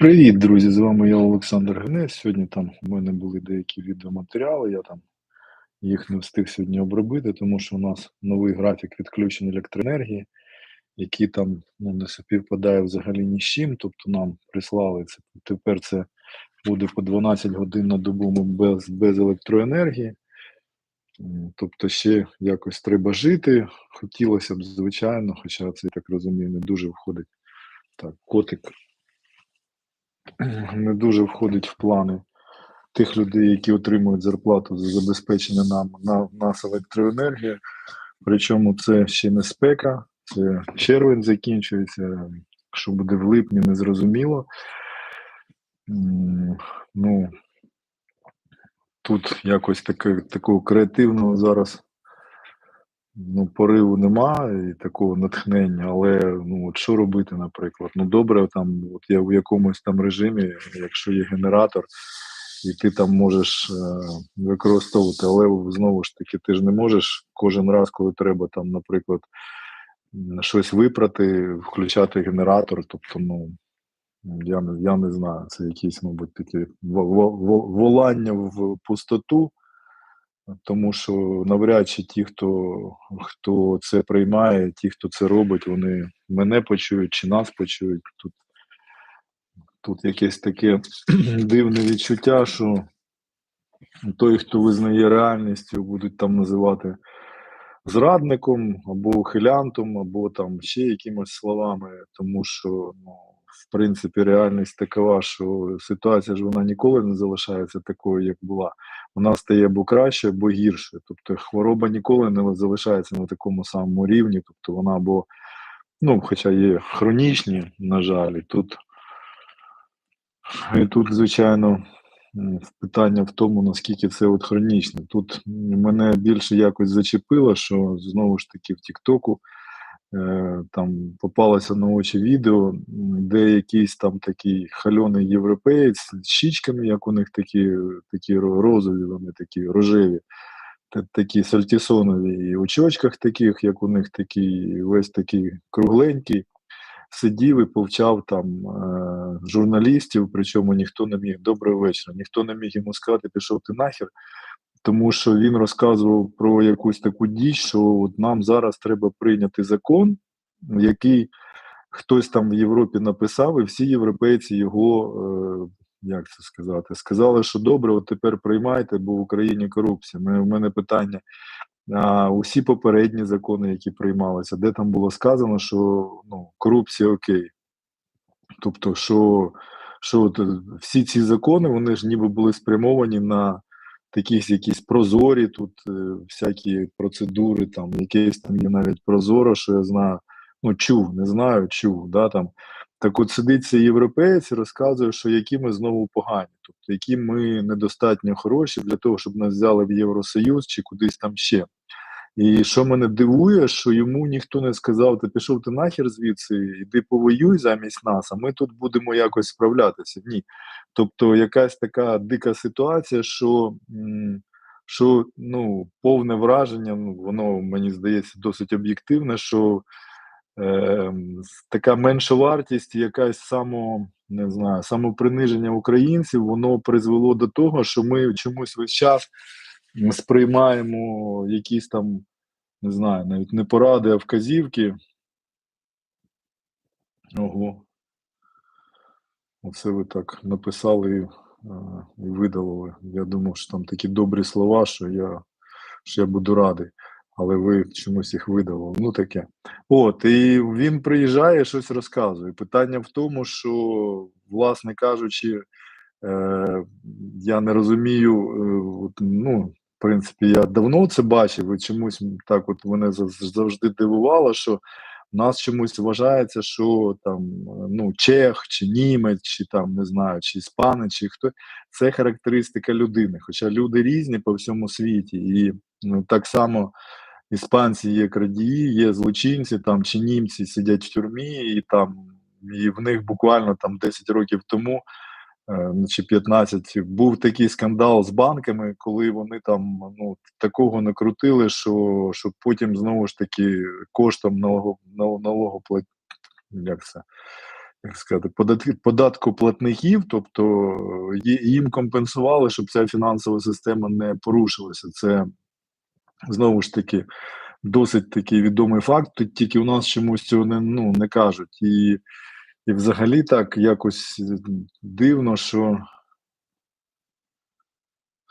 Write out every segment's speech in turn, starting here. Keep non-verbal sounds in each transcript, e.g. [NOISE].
Привіт, друзі! З вами я Олександр Гнес. Сьогодні там у мене були деякі відеоматеріали, я там їх не встиг сьогодні обробити, тому що у нас новий графік відключень електроенергії, який там ну, не співпадає взагалі ні з чим. Тобто нам прислали це. Тепер це буде по 12 годин на добу без, без електроенергії. Тобто ще якось треба жити. Хотілося б, звичайно, хоча це, я так розумію, не дуже входить. Так, котик [CLEARS THROAT] не дуже входить в плани тих людей, які отримують зарплату за забезпечення нам на нас електроенергією. Причому це ще не спека, це червень закінчується. Що буде в липні, незрозуміло. Ну, тут якось таке, такого креативного зараз ну, пориву немає і такого натхнення, але ну, от що робити, наприклад? Ну, добре, там, от я в якомусь там режимі, якщо є генератор, і ти там можеш е, використовувати, але знову ж таки, ти ж не можеш кожен раз, коли треба там, наприклад, щось випрати, включати генератор. Тобто, ну я не я не знаю, це якісь, мабуть, такі во- во- во- волання в пустоту. Тому що навряд чи ті, хто, хто це приймає, ті, хто це робить, вони мене почують чи нас почують. Тут, тут якесь таке [CLEARS THROAT] дивне відчуття, що той, хто визнає реальністю, будуть там називати зрадником або ухилянтом, або там ще якимось словами, тому що ну, в принципі реальність такова, що ситуація ж вона ніколи не залишається такою, як була. Вона стає або краще, або гірше. Тобто хвороба ніколи не залишається на такому самому рівні, тобто вона або, ну, хоча є хронічні, на жаль, і тут, і тут, звичайно, питання в тому, наскільки це от хронічне. Тут мене більше якось зачепило, що знову ж таки в Тіктоку там попалося на очі відео, де якийсь там такий хальоний європеєць з щічками, як у них такі, такі розові, вони такі рожеві, такі сальтісонові, і очочках таких, як у них такий, весь такий кругленький. Сидів і повчав там е, журналістів, причому ніхто не міг добрий вечір, ніхто не міг йому сказати, пішов ти нахер, тому що він розказував про якусь таку діч, що от нам зараз треба прийняти закон, який хтось там в Європі написав, і всі європейці його, е, як це сказати, сказали, що добре, от тепер приймайте, бо в Україні корупція. У мене питання. А усі попередні закони, які приймалися, де там було сказано, що ну, корупція окей. Тобто, що, що е, всі ці закони, вони ж ніби були спрямовані на такі якісь прозорі тут е, всякі процедури, там якесь там є навіть прозоро, що я знаю, ну чув, не знаю, чув. Да, там. Так от сидить цей європеєць і розказує, що які ми знову погані, тобто які ми недостатньо хороші для того, щоб нас взяли в Євросоюз чи кудись там ще. І що мене дивує, що йому ніхто не сказав, ти пішов ти нахер звідси, іди повоюй замість нас, а ми тут будемо якось справлятися. Ні. Тобто якась така дика ситуація, що, що ну, повне враження, ну, воно мені здається досить об'єктивне, що е, така менша вартість, якась само, не знаю, самоприниження українців, воно призвело до того, що ми чомусь весь час сприймаємо якісь там, не знаю, навіть не поради, а вказівки. Ого. Оце ви так написали і, і видалили. Я думав, що там такі добрі слова, що я, що я буду радий. Але ви чомусь їх видалили. Ну таке. От, і він приїжджає, щось розказує. Питання в тому, що, власне кажучи, е, я не розумію, е, от, ну, в принципі, я давно це бачив, і чомусь так от мене зав- завжди дивувало, що в нас чомусь вважається, що там ну, чех, чи німець, чи там не знаю, чи іспанець, чи хто це характеристика людини. Хоча люди різні по всьому світі, і ну, так само іспанці є крадії, є злочинці, там чи німці сидять в тюрмі, і там і в них буквально там 10 років тому. Е, Чи 15, був такий скандал з банками, коли вони там ну такого накрутили, що що потім знову ж таки коштом налого, нал- налогоплат- як це, як сказати, податкоплатників, тобто їм компенсували, щоб ця фінансова система не порушилася. Це знову ж таки досить такий відомий факт. Тільки у нас чомусь цього не, ну, не кажуть. І, і взагалі так якось дивно, що.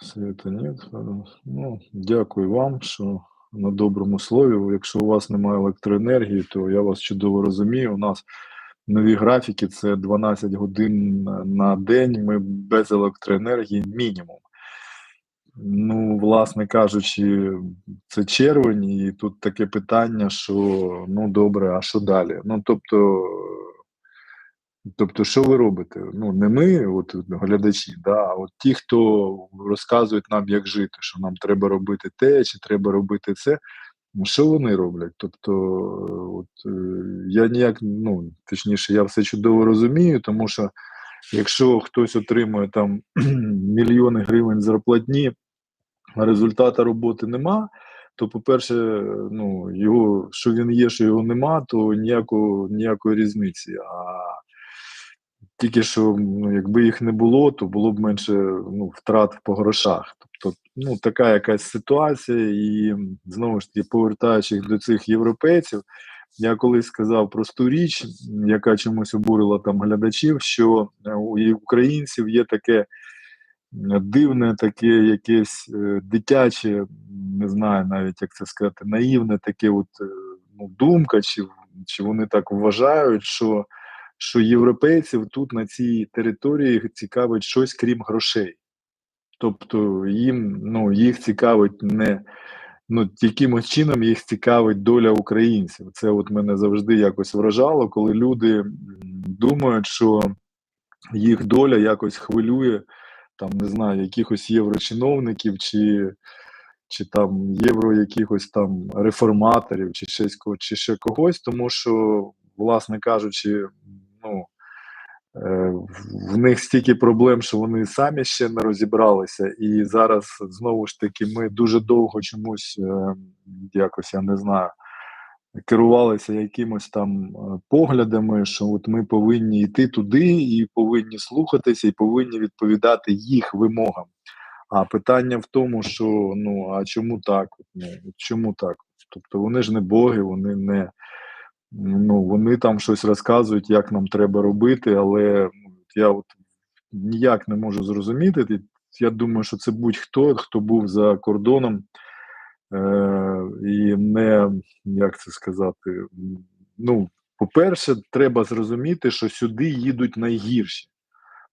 Света нет. Ну, дякую вам, що на доброму слові. Якщо у вас немає електроенергії, то я вас чудово розумію. У нас нові графіки це 12 годин на день. Ми без електроенергії мінімум. Ну, власне кажучи, це червень, і тут таке питання, що ну добре, а що далі? Ну тобто, тобто, що ви робите? Ну, не ми, от глядачі, да, а от ті, хто розказують нам, як жити, що нам треба робити те, чи треба робити це. Ну, що вони роблять? Тобто, от е, я ніяк, ну точніше, я все чудово розумію, тому що якщо хтось отримує там [CLEARS THROAT] мільйони гривень зарплатні, а результату роботи нема, то, по-перше, ну, його, що він є, що його нема, то ніякого, ніякої різниці. А тільки що, ну, якби їх не було, то було б менше ну, втрат по грошах. Тобто, ну, така якась ситуація, і знову ж таки, повертаючись до цих європейців, я колись сказав просту річ, яка чомусь обурила там глядачів, що е, у українців є таке дивне, таке якесь е, дитяче, не знаю навіть як це сказати, наївне таке от, е, ну, думка, чи, чи вони так вважають, що, що європейців тут на цій території цікавить щось крім грошей. Тобто їм ну, їх цікавить не ну, якимось чином їх цікавить доля українців. Це от мене завжди якось вражало, коли люди думають, що їх доля якось хвилює там, не знаю, якихось єврочиновників чи, чи там євро якихось там реформаторів, чи щось чи ще когось, тому що, власне кажучи, ну. Е, в- них стільки проблем, що вони самі ще не розібралися, і зараз знову ж таки ми дуже довго чомусь е, якось я не знаю, керувалися якимось там е, поглядами, що от ми повинні йти туди, і повинні слухатися, і повинні відповідати їх вимогам. А питання в тому, що ну а чому так? Ну чому так? Тобто вони ж не боги, вони не ну вони там щось розказують, як нам треба робити, але ну, я от ніяк не можу зрозуміти. Я думаю, що це будь-хто, хто був за кордоном е, і не як це сказати. Ну, по-перше, треба зрозуміти, що сюди їдуть найгірші.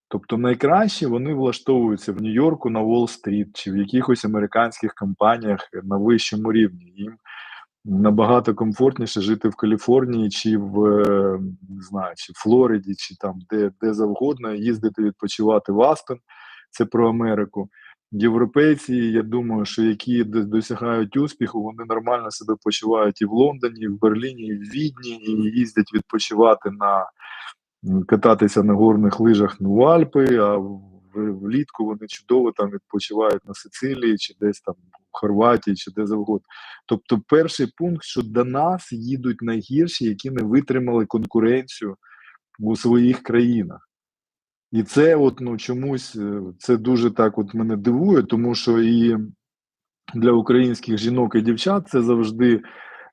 Тобто найкраще вони влаштовуються в Нью-Йорку на Уолл-стріт чи в якихось американських компаніях на вищому рівні. Їм набагато комфортніше жити в Каліфорнії чи в е, не знаю, чи Флориді, чи там де, де завгодно, їздити відпочивати в Астон. Це про Америку. Європейці, я думаю, що які досягають успіху, вони нормально себе почувають і в Лондоні, і в Берліні, і в Відні, і їздять відпочивати на кататися на горних лижах ну, в Альпи, а влітку вони чудово там відпочивають на Сицилії, чи десь там Хорватії, чи де завгодно. Тобто, перший пункт, що до нас їдуть найгірші, які не витримали конкуренцію у своїх країнах. І це, от, ну, чомусь е, це дуже так от мене дивує, тому що і для українських жінок і дівчат це завжди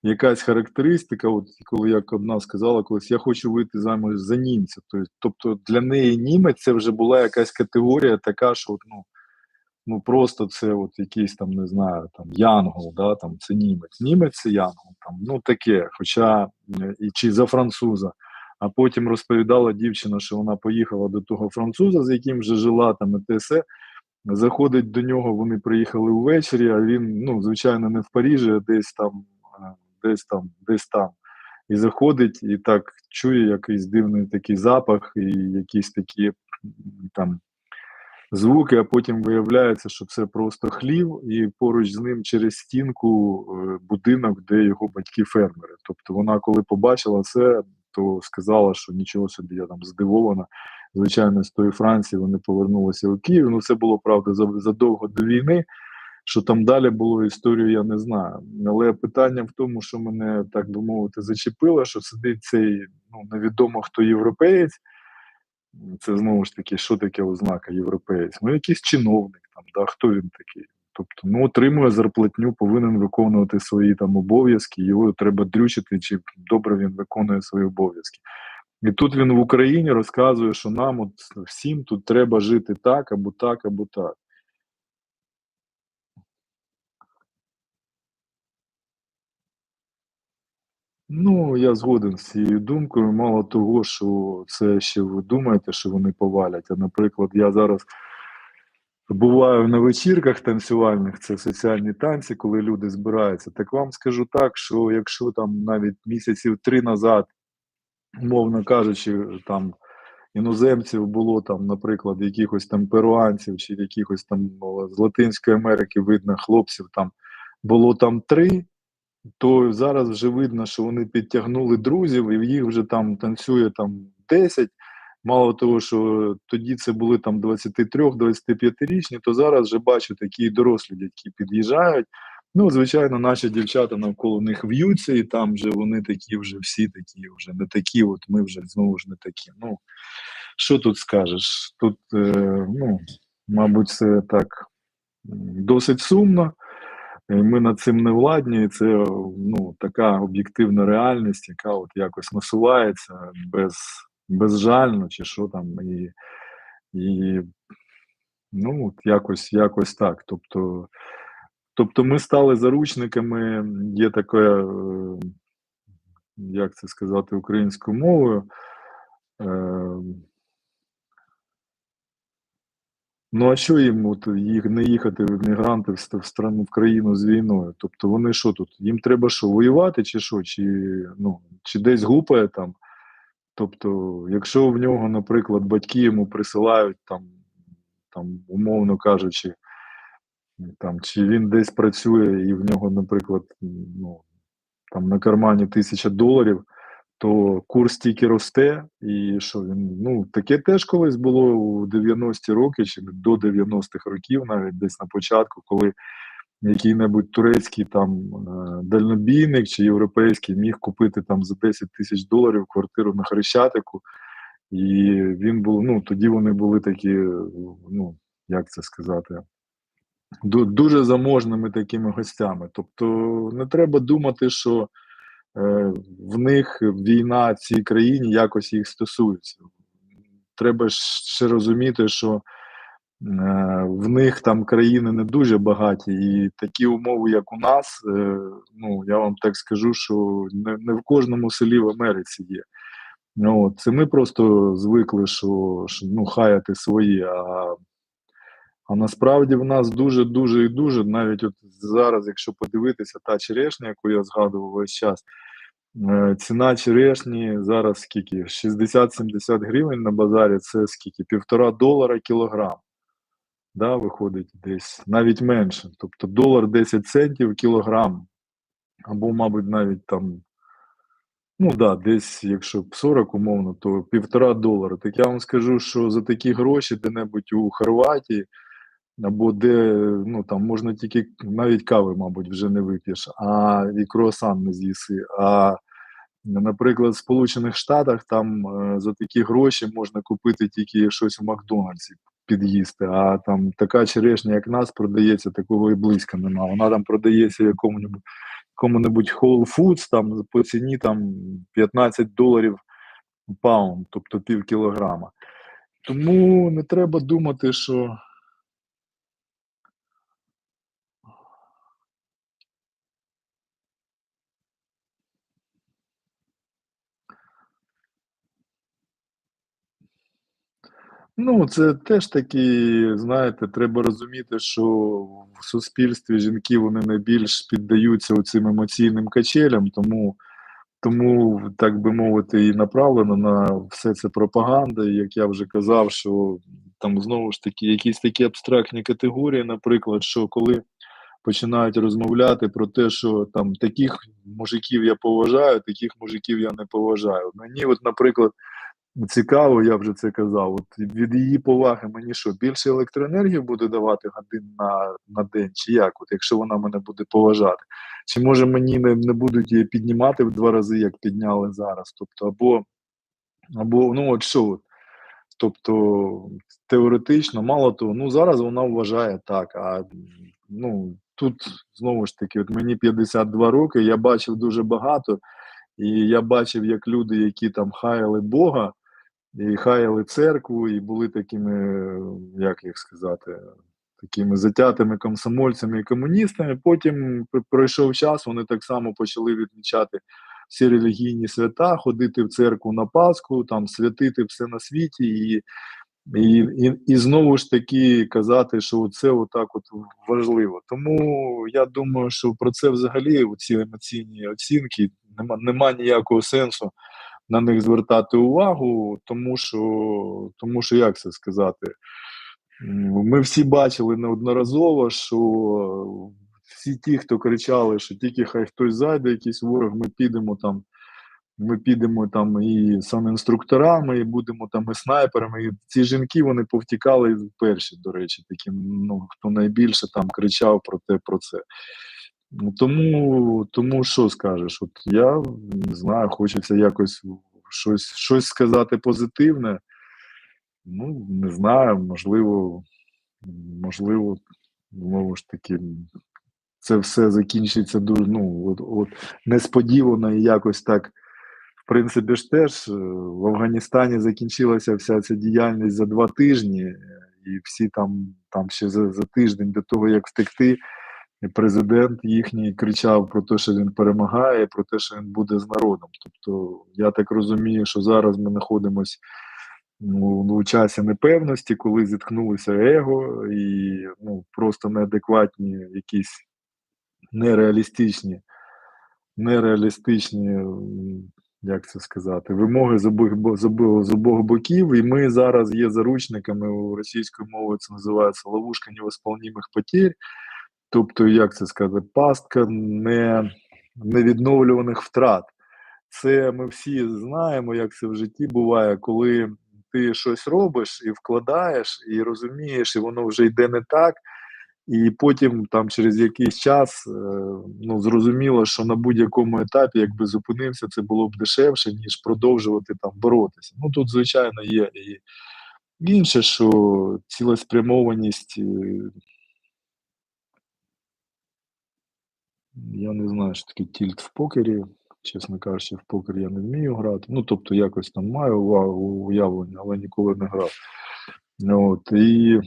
якась характеристика. От коли як одна сказала, колись я хочу вийти заміж за німця. Тобто, тобто для неї німець це вже була якась категорія така, що ну, ну просто це от якийсь там, не знаю, там Янгол, да, там це німець. Німець це Янгол, там, ну таке, хоча е, і чи за француза. А потім розповідала дівчина, що вона поїхала до того француза, з яким вже жила там і те все. Заходить до нього, вони приїхали ввечері, а він, ну, звичайно, не в Парижі, а десь там, е, десь там, десь там. І заходить, і так чує якийсь дивний такий запах, і якісь такі там звуки, а потім виявляється, що це просто хлів, і поруч з ним через стінку е, будинок, де його батьки фермери. Тобто вона, коли побачила це, то сказала, що нічого собі я там здивована. Звичайно, з тої Франції вони повернулися у Київ. Ну, це було правда задовго до війни. Що там далі було історію, я не знаю. Але питання в тому, що мене, так би мовити, зачепило, що сидить цей ну, невідомо хто європеєць. Це знову ж таки, що таке ознака європеєць? Ну, якийсь чиновник там, да, хто він такий? Тобто, ну, отримує зарплатню, повинен виконувати свої там обов'язки, його треба дрючити, чи добре він виконує свої обов'язки. І тут він в Україні розказує, що нам от всім тут треба жити так, або так, або так. Ну, я згоден з цією думкою. Мало того, що це ще ви думаєте, що вони повалять. А наприклад, я зараз буваю на вечірках танцювальних, це соціальні танці, коли люди збираються. Так вам скажу так, що якщо там навіть місяців три назад, мовно кажучи, там іноземців було там, наприклад, якихось там перуанців чи якихось там з Латинської Америки видно хлопців там було там три то зараз вже видно, що вони підтягнули друзів, і їх вже там танцює там 10. Мало того, що тоді це були там 23-25-річні, то зараз вже бачу такі дорослі дядьки під'їжджають. Ну, звичайно, наші дівчата навколо них в'ються, і там вже вони такі, вже всі такі, вже не такі, от ми вже знову ж не такі. Ну, що тут скажеш? Тут, е, ну, мабуть, це так досить сумно. Ми над цим не владні, і це ну, така об'єктивна реальність, яка от якось насувається без, безжально, чи що там, і і ну, от якось якось так. Тобто, тобто ми стали заручниками, є таке, як це сказати українською мовою. Е, Ну, а що їм от їх не їхати мігранти в, в страну в країну з війною? Тобто вони що тут? Їм треба що, воювати, чи що, чи ну, чи десь гупає там. Тобто, якщо в нього, наприклад, батьки йому присилають там, там умовно кажучи, там, чи він десь працює і в нього, наприклад, ну, там на кармані тисяча доларів то курс тільки росте, і що він ну таке теж колись було у 90-ті роки, чи до 90-х років, навіть десь на початку, коли який-небудь турецький там е, дальнобійник чи європейський міг купити там за 10 тисяч доларів квартиру на Хрещатику, і він був. Ну тоді вони були такі, ну як це сказати. Дуже заможними такими гостями. Тобто не треба думати, що в них війна в цій країні якось їх стосується. Треба ще розуміти, що е, в них там країни не дуже багаті, і такі умови, як у нас, е, ну я вам так скажу, що не, не в кожному селі в Америці є. Ну, Це ми просто звикли, що, що ну, хаяти свої. А а насправді в нас дуже-дуже і дуже, навіть от зараз, якщо подивитися, та черешня, яку я згадував весь час, е, ціна черешні зараз скільки? 60-70 гривень на базарі це скільки? Півтора долара кілограм. Да, Виходить десь навіть менше. Тобто долар 10 центів кілограм. Або, мабуть, навіть там, ну да, десь, якщо 40 умовно, то півтора долара. Так я вам скажу, що за такі гроші де-небудь у Хорватії або де ну там можна тільки навіть кави, мабуть, вже не вип'єш, а і круасан не з'їси. А наприклад, в Сполучених Штатах там е, за такі гроші можна купити тільки щось в Макдональдсі під'їсти. А там така черешня, як нас, продається, такого і близько немає. Вона там продається якому-небудь якому-небудь Whole Foods там по ціні там 15 доларів паунд, тобто пів кілограма. Тому не треба думати, що Ну, це теж таки, знаєте, треба розуміти, що в суспільстві жінки вони найбільш піддаються цим емоційним качелям, тому, тому, так би мовити, і направлено на все це пропаганда. І як я вже казав, що там знову ж таки якісь такі абстрактні категорії, наприклад, що коли починають розмовляти про те, що там таких мужиків я поважаю, таких мужиків я не поважаю. Мені, от, наприклад цікаво, я вже це казав. От від її поваги мені що, більше електроенергії буде давати годин на на день, чи як? От Якщо вона мене буде поважати. Чи може мені не, не будуть її піднімати в два рази, як підняли зараз? Тобто, або, або ну от що? От, Тобто теоретично, мало того, ну зараз вона вважає так. А ну тут знову ж таки, от мені 52 роки, я бачив дуже багато, і я бачив, як люди, які там хаяли Бога, і хаяли церкву, і були такими, як їх сказати, такими затятими комсомольцями і комуністами. Потім пройшов час, вони так само почали відмічати всі релігійні свята, ходити в церкву на Пасху, там святити все на світі, і і, і, і знову ж таки казати, що це отак от важливо. Тому я думаю, що про це взагалі ці емоційні оцінки нема, нема ніякого сенсу на них звертати увагу, тому що, тому що як це сказати, ми всі бачили неодноразово, що всі ті, хто кричали, що тільки хай хтось зайде, якийсь ворог, ми підемо там. Ми підемо там і санінструкторами, і будемо там і снайперами. І ці жінки вони повтікали перші, до речі, таким, ну хто найбільше там кричав про те, про це. Ну, Тому тому що скажеш? От я не знаю, хочеться якось щось щось сказати позитивне. Ну, не знаю, можливо, можливо, знову ж таки, це все закінчиться дуже ну, от, от несподівано і якось так. В принципі, ж теж е, в Афганістані закінчилася вся ця діяльність за два тижні, і всі там там ще за, за тиждень до того, як втекти, і президент їхній кричав про те, що він перемагає, про те, що він буде з народом. Тобто, я так розумію, що зараз ми знаходимося ну, у часі непевності, коли зіткнулися его і ну, просто неадекватні, якісь нереалістичні, нереалістичні. Як це сказати, вимоги з обох з обох, з обох боків, і ми зараз є заручниками у російської мови. Це називається ловушка невосполнімих потерь. Тобто, як це сказати, пастка не, невідновлюваних втрат. Це ми всі знаємо, як це в житті буває, коли ти щось робиш і вкладаєш, і розумієш, і воно вже йде не так. І потім, там, через якийсь час, е, ну зрозуміло, що на будь-якому етапі, якби зупинився, це було б дешевше, ніж продовжувати там боротися. Ну тут, звичайно, є і інше, що цілеспрямованість Я не знаю, що таке тільт в покері. Чесно кажучи, в покер я не вмію грати. Ну, тобто, якось там маю увагу, уявлення, але ніколи не грав. От, і...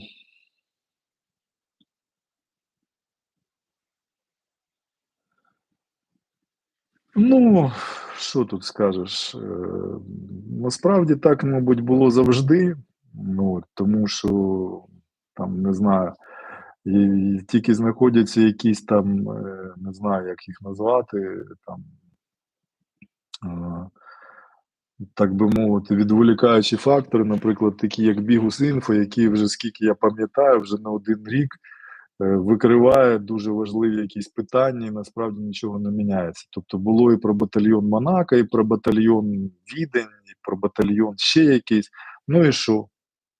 Ну, що тут скажеш? Е, насправді так, мабуть, було завжди. Ну, Тому що там не знаю. І тільки знаходяться якісь там, е, не знаю, як їх назвати, там, так би мовити, відволікаючі фактори, наприклад, такі як Бігус Інфо, які вже скільки я пам'ятаю, вже на один рік е, викриває дуже важливі якісь питання, і насправді нічого не міняється. Тобто було і про батальйон Монако, і про батальйон Відень, і про батальйон ще якийсь. Ну і що?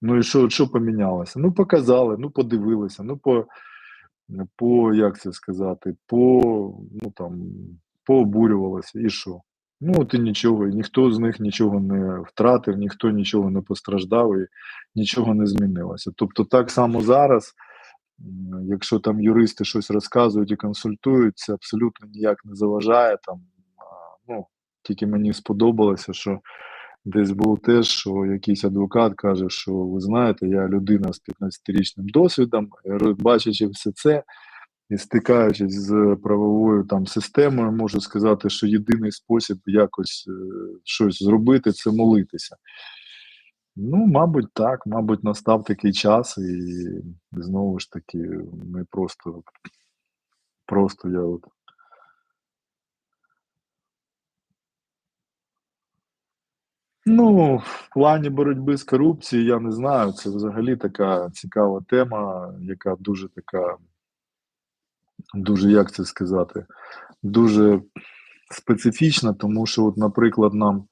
Ну і що що помінялося? Ну, показали, ну подивилися, ну по, по як це сказати, по ну там, пообурювалося, і що? Ну, от і нічого, ніхто з них нічого не втратив, ніхто нічого не постраждав і нічого не змінилося. Тобто, так само зараз, якщо там юристи щось розказують і консультують, це абсолютно ніяк не заважає. Там, ну, Тільки мені сподобалося, що Десь було теж, що якийсь адвокат каже, що ви знаєте, я людина з 15-річним досвідом, бачачи все це і стикаючись з правовою там системою, можу сказати, що єдиний спосіб якось е, щось зробити це молитися. Ну, мабуть, так, мабуть, настав такий час, і знову ж таки, ми просто, просто я от. Ну, в плані боротьби з корупцією я не знаю. Це взагалі така цікава тема, яка дуже така, дуже, як це сказати, дуже специфічна, тому що, от, наприклад, нам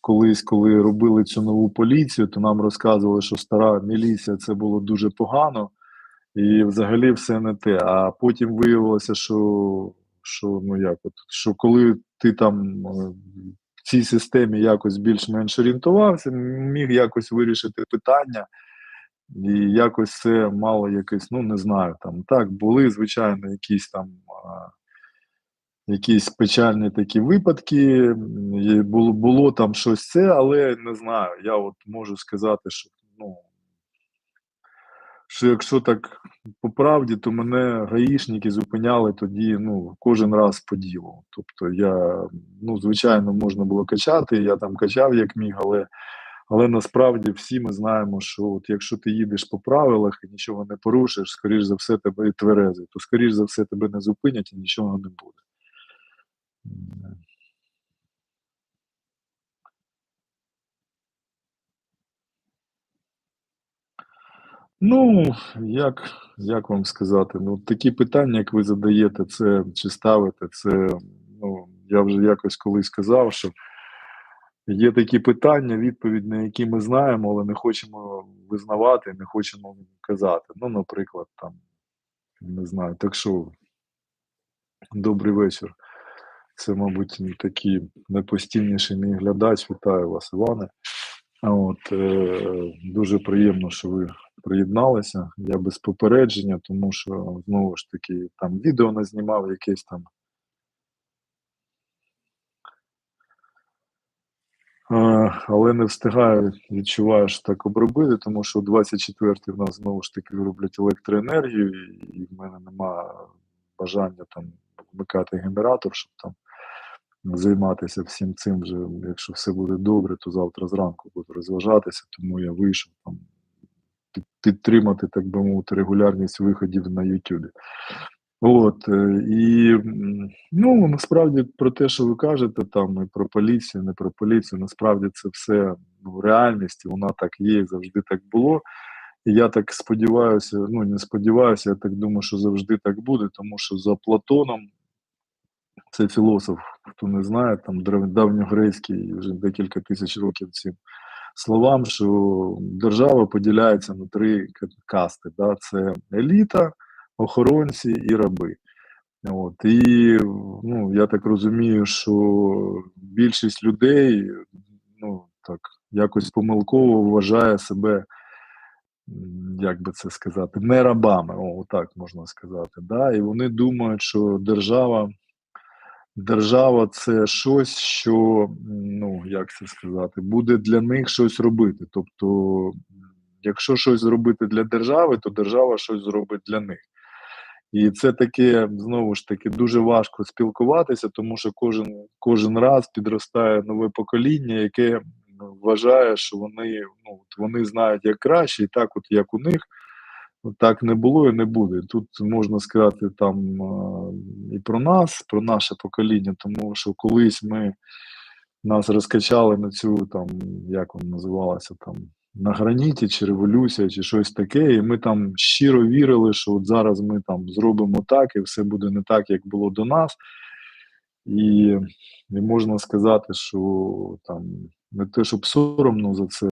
колись, коли робили цю нову поліцію, то нам розказували, що стара міліція це було дуже погано, і взагалі все не те. А потім виявилося, що, що ну як, от, що коли ти там е, цій системі якось більш-менш орієнтувався, міг якось вирішити питання. І якось це мало якесь, ну не знаю, там так були, звичайно, якісь там якісь печальні такі випадки. Було, було там щось це, але не знаю. Я от можу сказати, що ну. Що якщо так по правді, то мене гаїшники зупиняли тоді ну, кожен раз по ділу. Тобто я, ну, звичайно, можна було качати, я там качав як міг, але, але насправді всі ми знаємо, що от якщо ти їдеш по правилах і нічого не порушиш, скоріш за все тебе і тверезий, то скоріш за все тебе не зупинять і нічого не буде. Ну, як, як вам сказати, ну такі питання, як ви задаєте, це чи ставите, це ну, я вже якось колись сказав, що є такі питання, відповідь на які ми знаємо, але не хочемо визнавати, не хочемо казати. Ну, наприклад, там, не знаю, так що, добрий вечір. Це, мабуть, такий найпостійніший мій глядач. Вітаю вас, Іване. От, е, дуже приємно, що ви приєдналися. Я без попередження, тому що знову ж таки там відео не знімав якесь там. Але не встигаю, відчуваю, що так обробити, тому що 24-й в нас знову ж таки вироблять електроенергію, і, в мене нема бажання там вмикати генератор, щоб там займатися всім цим вже, якщо все буде добре, то завтра зранку буду розважатися, тому я вийшов там підтримати, так би мовити, регулярність виходів на Ютубі. От, е, і ну, насправді про те, що ви кажете, там і про поліцію, не про поліцію, насправді це все ну, реальність, вона так є, завжди так було. І я так сподіваюся, ну не сподіваюся, я так думаю, що завжди так буде, тому що за Платоном це філософ, хто не знає, там давньогрецький вже декілька тисяч років цим словам, що держава поділяється на три касти: да? це еліта, охоронці і раби. От. І ну, я так розумію, що більшість людей ну, так, якось помилково вважає себе, як би це сказати, не рабами, о, так можна сказати. Да? І вони думають, що держава держава це щось, що, ну, як це сказати, буде для них щось робити. Тобто, якщо щось зробити для держави, то держава щось зробить для них. І це таке, знову ж таки, дуже важко спілкуватися, тому що кожен, кожен раз підростає нове покоління, яке ну, вважає, що вони, ну, вони знають як краще, і так, от як у них, так не було і не буде. Тут можна сказати там і про нас, про наше покоління, тому що колись ми нас розкачали на цю там, як вона називалася там. На граніті, чи революція, чи щось таке, і ми там щиро вірили, що от зараз ми там зробимо так, і все буде не так, як було до нас. І, і можна сказати, що там не те, щоб соромно за це,